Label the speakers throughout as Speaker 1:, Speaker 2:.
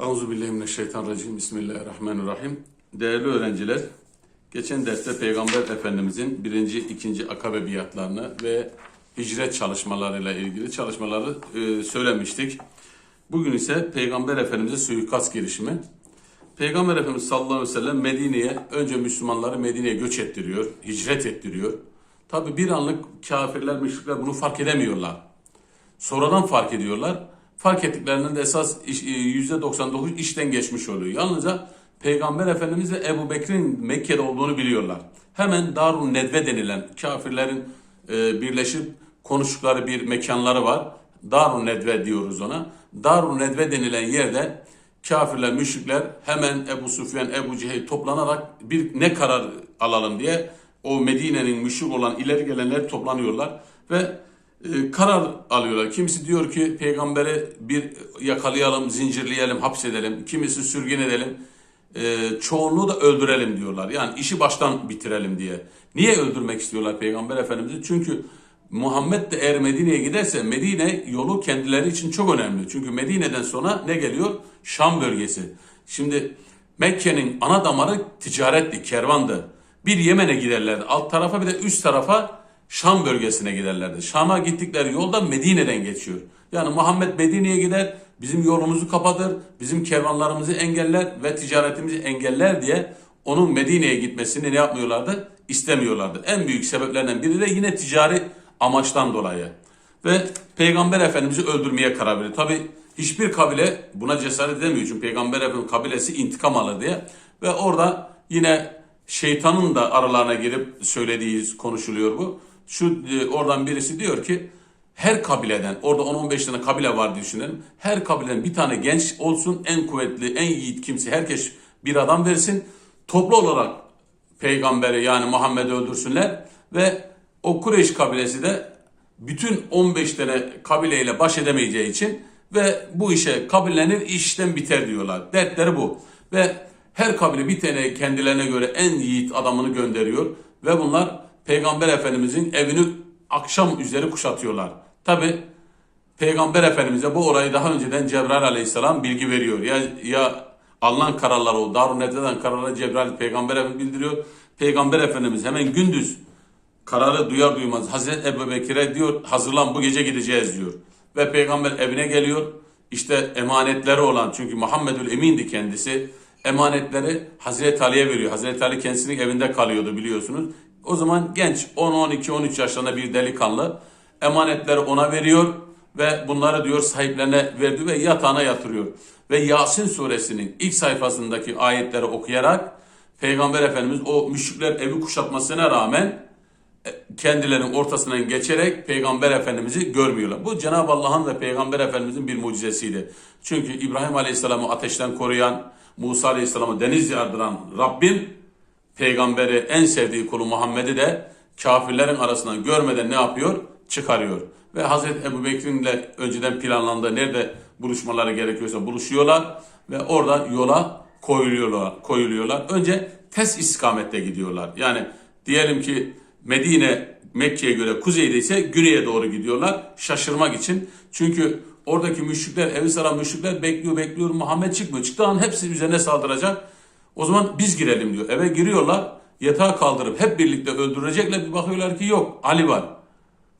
Speaker 1: Euzubillahimineşşeytanirracim. Bismillahirrahmanirrahim. Değerli öğrenciler, geçen derste Peygamber Efendimizin birinci, ikinci akabe biatlarını ve hicret çalışmalarıyla ilgili çalışmaları e, söylemiştik. Bugün ise Peygamber Efendimiz'e suikast girişimi. Peygamber Efendimiz sallallahu aleyhi ve sellem Medine'ye önce Müslümanları Medine'ye göç ettiriyor, hicret ettiriyor. Tabi bir anlık kafirler, müşrikler bunu fark edemiyorlar. Sonradan fark ediyorlar. Fark ettiklerinden de esas iş- e, %99 işten geçmiş oluyor. Yalnızca Peygamber Efendimiz ve Ebu Bekir'in Mekke'de olduğunu biliyorlar. Hemen Darun Nedve denilen kafirlerin e, birleşip konuştukları bir mekanları var. Darun Nedve diyoruz ona. Darun Nedve denilen yerde kafirler, müşrikler hemen Ebu Süfyan, Ebu Cehil toplanarak bir ne karar alalım diye o Medine'nin müşrik olan ileri gelenler toplanıyorlar ve e, karar alıyorlar. Kimisi diyor ki peygamberi bir yakalayalım, zincirleyelim, hapsedelim. Kimisi sürgün edelim. E, çoğunluğu da öldürelim diyorlar. Yani işi baştan bitirelim diye. Niye öldürmek istiyorlar peygamber efendimizi? Çünkü Muhammed de eğer Medine'ye giderse Medine yolu kendileri için çok önemli. Çünkü Medine'den sonra ne geliyor? Şam bölgesi. Şimdi Mekke'nin ana damarı ticaretti, kervandı. Bir Yemen'e giderlerdi. Alt tarafa bir de üst tarafa Şam bölgesine giderlerdi. Şam'a gittikleri yolda Medine'den geçiyor. Yani Muhammed Medine'ye gider, bizim yolumuzu kapatır, bizim kervanlarımızı engeller ve ticaretimizi engeller diye onun Medine'ye gitmesini ne yapmıyorlardı? İstemiyorlardı. En büyük sebeplerinden biri de yine ticari amaçtan dolayı. Ve Peygamber Efendimiz'i öldürmeye karar veriyor. Tabi hiçbir kabile buna cesaret edemiyor. Çünkü Peygamber Efendimiz kabilesi intikam alır diye. Ve orada yine şeytanın da aralarına girip söylediği konuşuluyor bu. Şu e, oradan birisi diyor ki her kabileden orada 10-15 tane kabile var diye. Her kabileden bir tane genç olsun en kuvvetli en yiğit kimse herkes bir adam versin. Toplu olarak peygamberi yani Muhammed'i öldürsünler ve o Kureyş kabilesi de bütün 15 tane kabileyle baş edemeyeceği için ve bu işe kabullenir işten biter diyorlar. Dertleri bu. Ve her kabile bir tane kendilerine göre en yiğit adamını gönderiyor ve bunlar Peygamber Efendimizin evini akşam üzeri kuşatıyorlar. Tabi Peygamber Efendimiz'e bu olayı daha önceden Cebrail Aleyhisselam bilgi veriyor. Ya, ya alınan kararlar o Darun Nedve'den kararları Cebrail Peygamber Efendimiz bildiriyor. Peygamber Efendimiz hemen gündüz kararı duyar duymaz Hazreti Ebu Bekir'e diyor hazırlan bu gece gideceğiz diyor. Ve peygamber evine geliyor. İşte emanetleri olan çünkü Muhammedül Emin'di kendisi. Emanetleri Hazreti Ali'ye veriyor. Hazreti Ali kendisinin evinde kalıyordu biliyorsunuz. O zaman genç 10, 12, 13 yaşlarında bir delikanlı emanetleri ona veriyor ve bunları diyor sahiplerine verdi ve yatağına yatırıyor. Ve Yasin suresinin ilk sayfasındaki ayetleri okuyarak Peygamber Efendimiz o müşrikler evi kuşatmasına rağmen kendilerinin ortasından geçerek Peygamber Efendimiz'i görmüyorlar. Bu Cenab-ı Allah'ın ve Peygamber Efendimiz'in bir mucizesiydi. Çünkü İbrahim Aleyhisselam'ı ateşten koruyan, Musa Aleyhisselam'ı deniz yardıran Rabbim, peygamberi en sevdiği kulu Muhammed'i de kafirlerin arasından görmeden ne yapıyor? Çıkarıyor. Ve Hazreti Ebu Bekir'in önceden planlandığı nerede buluşmaları gerekiyorsa buluşuyorlar ve orada yola koyuluyorlar. koyuluyorlar. Önce ters istikamette gidiyorlar. Yani diyelim ki Medine Mekke'ye göre kuzeyde ise güneye doğru gidiyorlar şaşırmak için. Çünkü oradaki müşrikler, evi saran müşrikler bekliyor bekliyor Muhammed çıkmıyor. Çıktığı an hepsi üzerine saldıracak. O zaman biz girelim diyor. Eve giriyorlar yatağa kaldırıp hep birlikte öldürecekler. Bir bakıyorlar ki yok Ali var.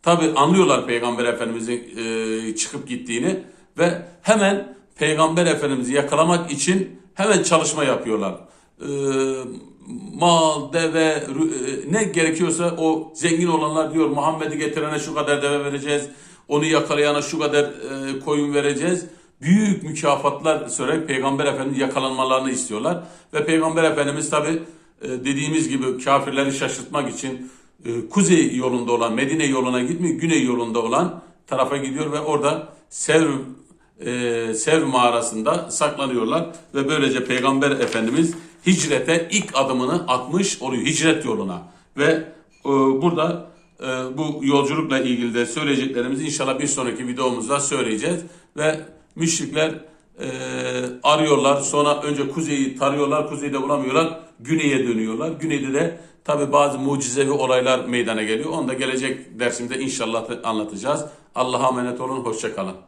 Speaker 1: Tabi anlıyorlar Peygamber Efendimizin e, çıkıp gittiğini ve hemen Peygamber Efendimiz'i yakalamak için hemen çalışma yapıyorlar. E, mal, deve, e, ne gerekiyorsa o zengin olanlar diyor Muhammed'i getirene şu kadar deve vereceğiz. Onu yakalayana şu kadar e, koyun vereceğiz. Büyük mükafatlar sürerek Peygamber Efendimiz yakalanmalarını istiyorlar. Ve Peygamber Efendimiz tabi dediğimiz gibi kafirleri şaşırtmak için e, kuzey yolunda olan Medine yoluna gitmiyor, güney yolunda olan tarafa gidiyor ve orada Sevr e, mağarasında saklanıyorlar. Ve böylece Peygamber Efendimiz hicrete ilk adımını atmış oluyor hicret yoluna. Ve e, burada e, bu yolculukla ilgili de söyleyeceklerimizi inşallah bir sonraki videomuzda söyleyeceğiz. Ve müşrikler e, arıyorlar. Sonra önce kuzeyi tarıyorlar. Kuzeyde bulamıyorlar. Güneye dönüyorlar. Güneyde de tabi bazı mucizevi olaylar meydana geliyor. Onu da gelecek dersimde inşallah anlatacağız. Allah'a emanet olun. Hoşçakalın.